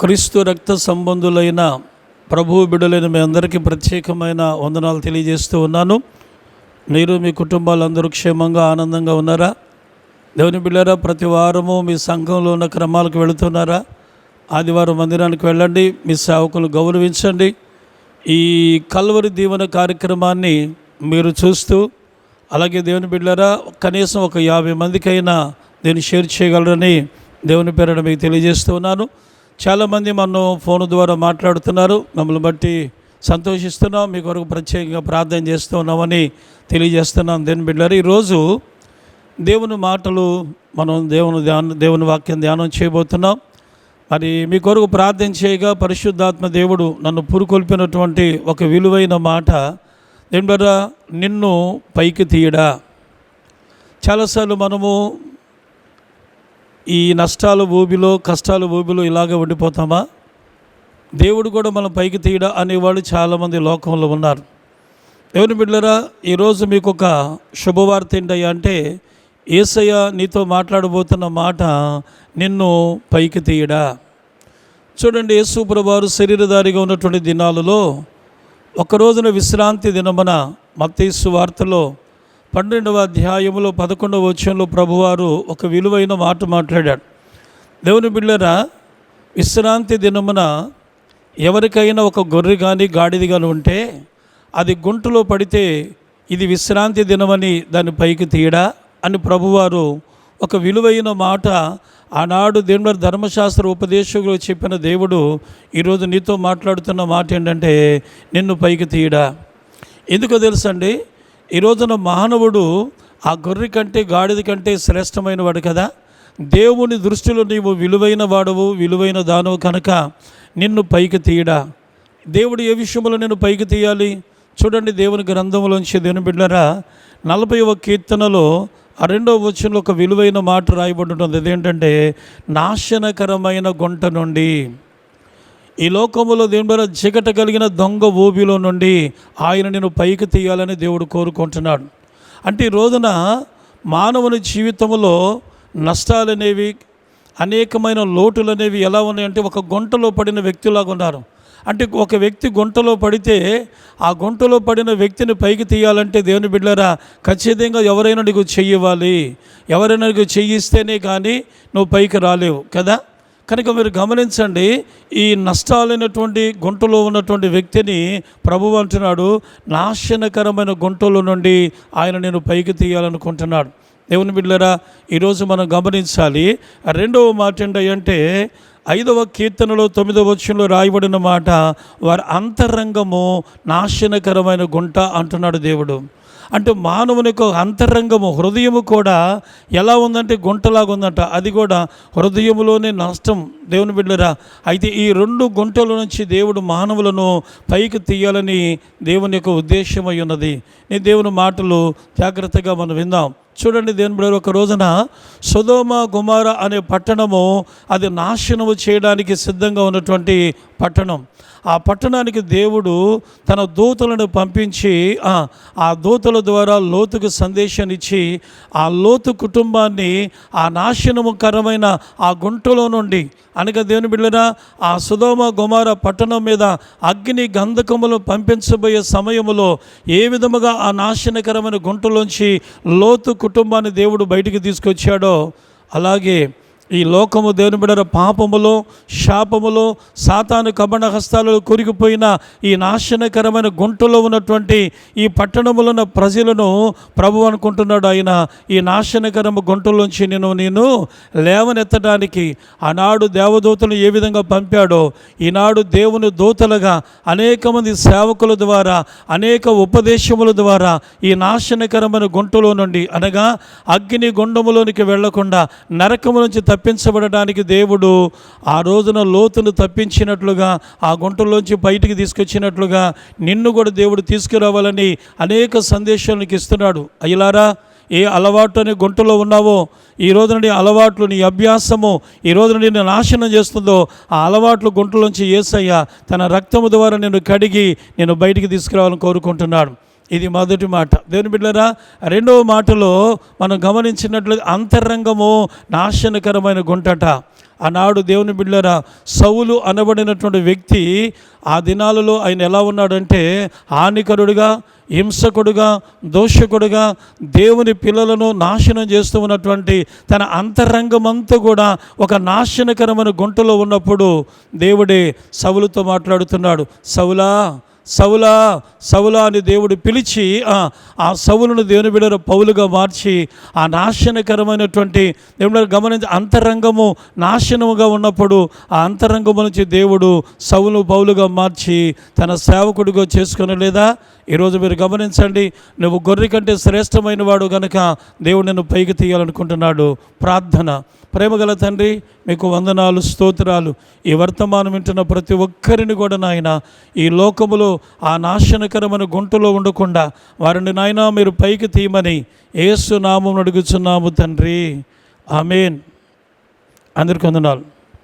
క్రీస్తు రక్త సంబంధులైన ప్రభువు బిడ్డలైన మీ అందరికీ ప్రత్యేకమైన వందనాలు తెలియజేస్తూ ఉన్నాను. మీరు మీ కుటుంబాలందరూ క్షేమంగా ఆనందంగా ఉన్నారా? దేవుని బిడ్డారా ప్రతి వారము మీ సంఘంలో ఉన్న క్రమాలకు వెళుతున్నారా? ఆదివారం మందిరానికి వెళ్ళండి మీ సేవకులు గౌరవించండి. ఈ కల్వరి దీవెన కార్యక్రమాన్ని మీరు చూస్తూ అలాగే దేవుని బిడ్డారా కనీసం ఒక యాభై మందికైనా దీన్ని షేర్ చేయగలరని దేవుని పేరున మీకు తెలియజేస్తూ ఉన్నాను. చాలామంది మనం ఫోన్ ద్వారా మాట్లాడుతున్నారు. మమ్మల్ని బట్టి సంతోషిస్తున్నాం. మీ కొరకు ప్రత్యేకంగా ప్రార్థన చేస్తున్నామని తెలియజేస్తున్నాం. దేని బిడ్డారు ఈరోజు దేవుని మాటలు మనం దేవుని ధ్యానం దేవుని వాక్యం ధ్యానం చేయబోతున్నాం. మరి మీ కొరకు ప్రార్థన చేయగా పరిశుద్ధాత్మ దేవుడు నన్ను పురుకొల్పినటువంటి ఒక విలువైన మాట. దేని నిన్ను పైకి తీయడా. చాలాసార్లు మనము ఈ నష్టాలు భూమిలో కష్టాలు భూమిలో ఇలాగే ఉండిపోతామా? దేవుడు కూడా మనం పైకి తీయడా అనేవాళ్ళు చాలామంది లోకంలో ఉన్నారు. దేవుని బిడ్డరా ఈరోజు మీకు ఒక శుభవార్త ఏంటయ్యా అంటే ఏసయ్య నీతో మాట్లాడబోతున్న మాట నిన్ను పైకి తీయడా? చూడండి యేసుప్రభువారు శరీరధారిగా ఉన్నటువంటి దినాలలో ఒక రోజున విశ్రాంతి దినమున మత్తేసు వార్తలో పన్నెండవ అధ్యాయములో పదకొండవ వచ్చంలో ప్రభువారు ఒక విలువైన మాట మాట్లాడాడు. దేవుని బిళ్ళరా విశ్రాంతి దినమున ఎవరికైనా ఒక గొర్రె కానీ గాడిది కానీ ఉంటే అది గుంటలో పడితే ఇది విశ్రాంతి దినమని దాని పైకి తీయడా అని ప్రభువారు ఒక విలువైన మాట ఆనాడు దేవుని ధర్మశాస్త్ర ఉపదేశకులు చెప్పిన దేవుడు ఈరోజు నీతో మాట్లాడుతున్న మాట ఏంటంటే నిన్ను పైకి తీయడా. ఎందుకో తెలుసండి? ఈ రోజున మానవుడు ఆ గొర్రె కంటే గాడిద కంటే శ్రేష్టమైన వాడు కదా. దేవుని దృష్టిలో నీవు విలువైన వాడవు విలువైన దానవు కనుక నిన్ను పైకి తీయడా. దేవుడు ఏ విషయంలో నేను పైకి తీయాలి? చూడండి దేవుని గ్రంథంలోంచి దేవుని బిడ్డరా నలభైవ కీర్తనలో ఆ రెండవ వచనంలో ఒక విలువైన మాట రాయబడి ఉంటుంది అదేంటంటే నాశనకరమైన గుంట నుండి. ఈ లోకములో దేవుని ద్వారా చికట కలిగిన దొంగ ఊబిలో నుండి ఆయన నేను పైకి తీయాలని దేవుడు కోరుకుంటున్నాడు. అంటే ఈ రోజున మానవుని జీవితంలో నష్టాలు అనేవి అనేకమైన లోటులు అనేవి ఎలా ఉన్నాయంటే ఒక గుంటలో పడిన వ్యక్తిలాగా ఉన్నారు. అంటే ఒక వ్యక్తి గుంటలో పడితే ఆ గుంటలో పడిన వ్యక్తిని పైకి తీయాలంటే దేవుని బిడ్డరా ఖచ్చితంగా ఎవరైనా నీకు చెయ్యివ్వాలి ఎవరైనా నీకు చెయ్యిస్తేనే కానీ నువ్వు పైకి రాలేవు కదా? కనుక మీరు గమనించండి ఈ నష్టాలైనటువంటి గుంటలో ఉన్నటువంటి వ్యక్తిని ప్రభు అంటున్నాడు నాశనకరమైన గుంటలో నుండి ఆయన నేను పైకి తీయాలనుకుంటున్నాడు. దేవుని బిడ్డలరా ఈరోజు మనం గమనించాలి రెండవ మాట ఏంటంటే ఐదవ కీర్తనలో తొమ్మిదవ వచ్చంలో రాయబడిన మాట వారి అంతరంగము నాశనకరమైన గుంట అంటున్నాడు దేవుడు. అంటే మానవుని యొక్క అంతరంగము హృదయము కూడా ఎలా ఉందంటే గుంటలాగా ఉందంట. అది కూడా హృదయములోనే నష్టం. దేవుని బిడ్డరా అయితే ఈ రెండు గుంటల నుంచి దేవుడు మానవులను పైకి తీయాలని దేవుని యొక్క ఉద్దేశమై ఉన్నది. నీ దేవుని మాటలు జాగ్రత్తగా మనం విందాం. చూడండి దేవుని బిడ్డ ఒక రోజున సుధోమ గుమార అనే పట్టణము అది నాశనము చేయడానికి సిద్ధంగా ఉన్నటువంటి పట్టణం. ఆ పట్టణానికి దేవుడు తన దూతలను పంపించి ఆ, దూతల ద్వారా లోతుకు సందేశాన్ని ఇచ్చి ఆ లోతు కుటుంబాన్ని ఆ నాశనముకరమైన ఆ గుంటలో నుండి అనగా దేవుని బిడ్డరా ఆ సుధోమ గుమార పట్టణం మీద అగ్ని గంధకములు పంపించబోయే సమయములో ఏ విధముగా ఆ నాశనకరమైన గుంటలోంచి లోతు కుటుంబాన్ని దేవుడు బయటికి తీసుకొచ్చాడో అలాగే ఈ లోకము దేవుని బిడర పాపములో శాపములో సాతాను కబండ హస్తాలలో కూరికిపోయిన ఈ నాశనకరమైన గుంటలో ఉన్నటువంటి ఈ పట్టణములో ఉన్న ప్రజలను ప్రభు అనుకుంటున్నాడు ఆయన. ఈ నాశనకరమ గుంటలోంచి నేను నేను లేవనెత్తడానికి ఆనాడు దేవదూతలు ఏ విధంగా పంపాడో ఈనాడు దేవుని దూతలుగా అనేక మంది సేవకుల ద్వారా అనేక ఉపదేశముల ద్వారా ఈ నాశనకరమైన గుంటలో నుండి అనగా అగ్ని గుండములోనికి వెళ్ళకుండా నరకము నుంచి తప్పించబడడానికి దేవుడు ఆ రోజున లోతును తప్పించినట్లుగా ఆ గుంటలోంచి బయటికి తీసుకొచ్చినట్లుగా నిన్ను కూడా దేవుడు తీసుకురావాలని అనేక సందేశాలు ఇస్తున్నాడు. అయ్యలారా ఏ అలవాటు అనే గుంటలో ఉన్నావో ఈ రోజున నీ అలవాట్లు నీ అభ్యాసము ఈ రోజున నిన్ను నాశనం చేస్తుందో ఆ అలవాట్లు గుంటలోంచి ఏసయ్య తన రక్తము ద్వారా నిన్ను కడిగి నేను బయటికి తీసుకురావాలని కోరుకుంటున్నాడు. ఇది మొదటి మాట. దేవుని బిడ్డరా రెండవ మాటలో మనం గమనించినట్లు అంతరంగము నాశనకరమైన గుంటట. ఆనాడు దేవుని బిడ్డరా సౌలు అనబడినటువంటి వ్యక్తి ఆ దినాలలో ఆయన ఎలా ఉన్నాడంటే హానికరుడుగా హింసకుడుగా దోషకుడుగా దేవుని పిల్లలను నాశనం చేస్తూ ఉన్నటువంటి తన అంతరంగమంతా కూడా ఒక నాశనకరమైన గుంటలో ఉన్నప్పుడు దేవుడే సవులతో మాట్లాడుతున్నాడు. సవులా సవులా సవులా అని దేవుడు పిలిచి ఆ, సవులను దేవుని బిడ్డ పౌలుగా మార్చి ఆ నాశనకరమైనటువంటి దేవుడు గమనించి అంతరంగము నాశనముగా ఉన్నప్పుడు ఆ అంతరంగము నుంచి దేవుడు సవులు పౌలుగా మార్చి తన సేవకుడిగా చేసుకుని లేదా? ఈరోజు మీరు గమనించండి నువ్వు గొర్రె కంటే శ్రేష్టమైన వాడు గనుక దేవుడు నిన్ను పైకి తీయాలనుకుంటున్నాడు. ప్రార్థన. ప్రేమగల తండ్రి మీకు వందనాలు స్తోత్రాలు. ఈ వర్తమానం వింటున్న ప్రతి ఒక్కరిని కూడా నాయన ఈ లోకములో ఆ నాశనకరమైన గుంటలో ఉండకుండా వారిని నాయన మీరు పైకి తీయమని ఏసు నామం అడుగుచున్నాము తండ్రి. ఆమెన్. అందరికీ వందనాలు.